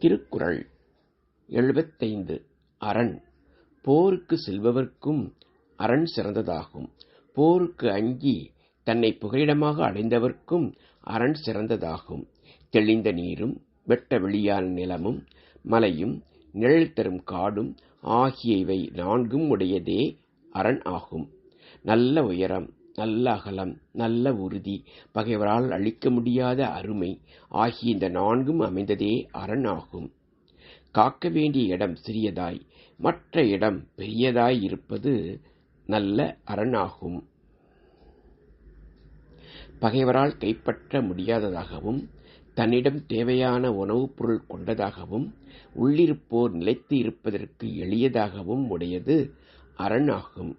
திருக்குறள். எழுபத்தைந்து. அரண். போருக்கு செல்பவர்க்கும் அரண் சிறந்ததாகும். போருக்கு அஞ்சி தன்னை புகலிடமாக அடைந்தவர்க்கும் அரண் சிறந்ததாகும். தெளிந்த நீரும் வெட்ட வெளியான நிலமும் மலையும் நிழல் தரும் காடும் ஆகிய இவை நான்கும் உடையதே அரண் ஆகும். நல்ல உயரம் நல்ல அகலம் நல்ல உறுதி. பகைவரால் அழிக்க முடியாத அருமை ஆகிய இந்த நான்கும் அமைந்ததே அரண் ஆகும் காக்க வேண்டிய இடம் சிறியதாய் மற்ற இடம் பெரியதாய் இருப்பது நல்ல அரணாகும். பகைவரால் கைப்பற்ற முடியாததாகவும் தன்னிடம் தேவையான உணவுப் பொருள் கொண்டதாகவும் உள்ளிருப்போர் நிலைத்து இருப்பதற்கு எளியதாகவும் உடையது அரண் ஆகும்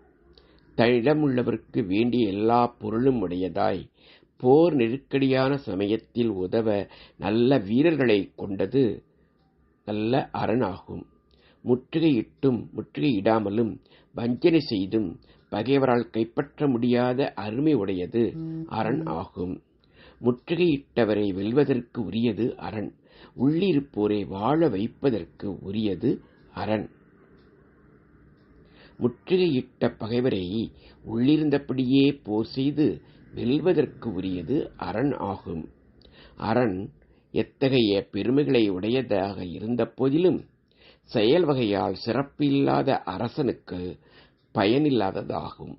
தன்னிடமுள்ளவர்க்கு வேண்டிய எல்லா பொருளும் உடையதாய். போர் நெருக்கடியான சமயத்தில் உதவ நல்ல வீரர்களை கொண்டது நல்ல அரண் ஆகும் முற்றுகையிட்டும் முற்றுகையிடாமலும் வஞ்சனை செய்தும் பகைவரால் கைப்பற்ற முடியாத அருமை உடையது அரண் ஆகும். முற்றுகையிட்டவரை வெல்வதற்கு உரியது அரண். உள்ளிருப்போரை வாழ வைப்பதற்கு உரியது அரண். முற்றுகையிட்ட பகைவரை உள்ளிருந்தபடியே போர் செய்து வெல்வதற்கு உரியது அரண் ஆகும். அரண் எத்தகைய பெருமைகளை உடையதாக இருந்த போதிலும் செயல் வகையால் சிறப்பில்லாத அரசனுக்கு பயனில்லாததாகும்.